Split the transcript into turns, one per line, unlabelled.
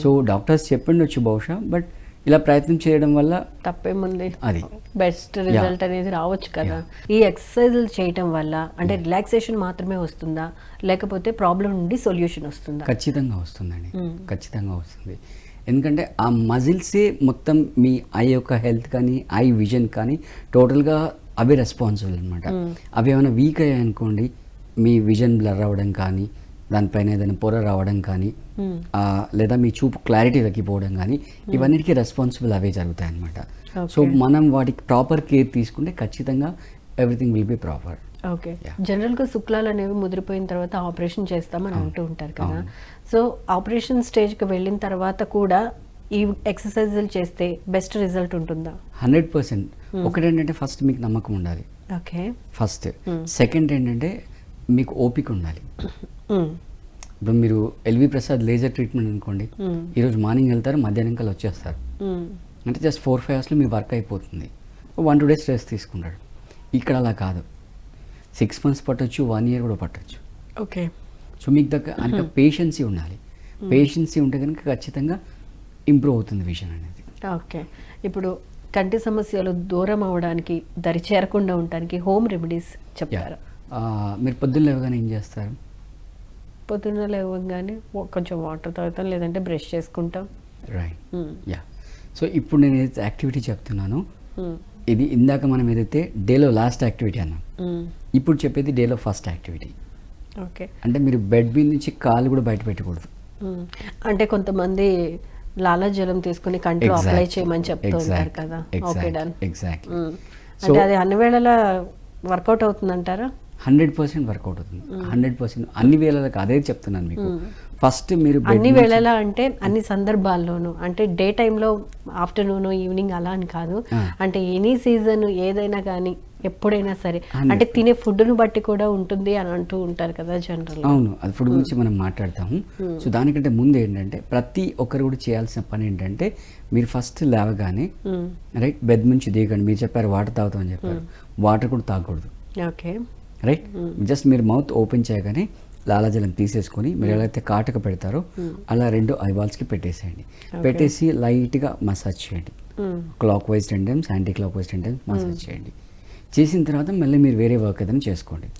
So doctors చెప్పిండొచ్చు బహుశా but ఇలా ప్రయత్నం చేయడం వల్ల
తప్పేముంది?
అది.
బెస్ట్ రిజల్ట్ అనేది రావచ్చు కదా. ఈ ఎక్సర్సైజులు చేయటం వల్ల అంటే రిలాక్సేషన్ మాత్రమే వస్తుందా? లేకపోతే ప్రాబ్లం నుండి సొల్యూషన్ వస్తుందా?
ఖచ్చితంగా వస్తుందండి. ఖచ్చితంగా వస్తుంది. ఎందుకంటే ఆ మజిల్సే మొత్తం మీ ఐ యొక్క హెల్త్ కానీ ఐ విజన్ కానీ టోటల్గా అవే రెస్పాన్సిబుల్ అనమాట అవి ఏమైనా వీక్ అయ్యాయి అనుకోండి మీ విజన్ బ్లర్ అవ్వడం కానీ దానిపైన ఏదైనా పొర రావడం కానీ లేదా మీ చూపు క్లారిటీ తగ్గిపోవడం కానీ ఇవన్నిటికీ రెస్పాన్సిబుల్ అవే జరుగుతాయి అనమాట సో మనం వాటికి ప్రాపర్ కేర్ తీసుకుంటే ఖచ్చితంగా everything will be proper.
Okay. జనరల్గా శుక్లాలు అనేవి ముదిరిపోయిన తర్వాత ఆపరేషన్ చేస్తామని అంటూ ఉంటారు కదా. సో ఆపరేషన్ స్టేజ్కి వెళ్ళిన తర్వాత కూడా ఈ ఎక్సర్సైజులు చేస్తే బెస్ట్ రిజల్ట్ ఉంటుందా?
Hundred percent. ఒకటేంటంటే ఫస్ట్ మీకు నమ్మకం ఉండాలి.
ఓకే.
ఫస్ట్. సెకండ్ ఏంటంటే మీకు ఓపిక ఉండాలి. ఇప్పుడు మీరు ఎల్వి ప్రసాద్ లేజర్ ట్రీట్మెంట్ అనుకోండి ఈరోజు మార్నింగ్ వెళ్తారు మధ్యాహ్నం కల్లా వచ్చేస్తారు. అంటే జస్ట్ ఫోర్ ఫైవ్ అవర్స్లో మీ వర్క్ అయిపోతుంది. వన్ టూ డేస్ స్ట్రెస్ తీసుకుంటాడు. ఇక్కడ అలా కాదు. సిక్స్ మంత్స్ పట్టొచ్చు వన్ ఇయర్ కూడా పట్టొచ్చు.
ఓకే.
సో మీకు దగ్గర అంత పేషెన్సీ ఉండాలి. పేషెన్సీ ఉంటే కనుక ఖచ్చితంగా ఇంప్రూవ్ అవుతుంది విజన్ అనేది.
ఓకే. ఇప్పుడు కంటి సమస్యలు దూరం అవడానికి దరి చేరకుండా ఉండడానికి హోమ్ రెమెడీస్ చెప్తారా.
ఆ, మీరు పొద్దున్న లేవగానే ఏం చేస్తారు?
పొద్దున్న లేవగానే కొంచెం వాటర్ తాగుతాం లేదంటే బ్రష్ చేసుకుంటాం
రైట్
Hmm.
యా సో ఇప్పుడు నేను ఏదైతే యాక్టివిటీ చెప్తున్నానో
Hmm.
ఇది ఇందాక మనం ఏదైతే డేలో లాస్ట్ యాక్టివిటీ అన్నాం
Hmm.
ఇప్పుడు చెప్పేది డేలో ఫస్ట్ యాక్టివిటీ
ఓకే
అంటే మీరు బెడ్ మీద నుంచి కాలు కూడా బయట పెట్టకూడదు
మ్మ్. అంటే కొంతమంది లాలాజలం తీసుకుని కంట్లో. అప్లై చేయమని చెప్తూ ఉంటారు
Exactly.
కదా. Okay done
Exactly.
అంటే అది అన్ని వేళలా వర్కౌట్ అవుతుందంటారా
హండ్రెడ్ పర్సెంట్ వర్కౌట్ అవుతుంది. హండ్రెడ్ పర్సెంట్ అన్ని వేళలకు అదే చెప్తున్నాను మీకు. ఫస్ట్ మీరు
అన్ని వేళలా అంటే అన్ని సందర్భాల్లోనూ అంటే డే టైంలో ఆఫ్టర్నూన్ ఈవినింగ్ అలా అని కాదు. అంటే ఎనీ సీజన్ ఏదైనా కానీ ఎప్పుడైనా సరే. అంటే తినే ఫుడ్ను బట్టి కూడా ఉంటుంది అని అంటూ ఉంటారు కదా జనరల్
అవును అది ఫుడ్ గురించి మనం మాట్లాడతాము. సో దానికంటే ముందు ఏంటంటే ప్రతి ఒక్కరు కూడా చేయాల్సిన పని ఏంటంటే మీరు ఫస్ట్ లేవగానే రైట్ బెడ్ నుంచి దిగండి. మీరు చెప్పారు వాటర్ తాగుతామని చెప్పారు. వాటర్ కూడా తాగకూడదు.
ఓకే.
రైట్ జస్ట్ మీరు మౌత్ ఓపెన్ చేయగానే లాలాజలం తీసేసుకొని మీరు ఎలా అయితే కాటక పెడతారో అలా రెండు ఐబాల్స్కి పెట్టేసేయండి. పెట్టేసి లైట్గా మసాజ్ చేయండి. Clockwise ten times anticlockwise ten times massage చేయండి. చేసిన తర్వాత మళ్ళీ మీరు వేరే వర్క్ ఏదైనా చేసుకోండి.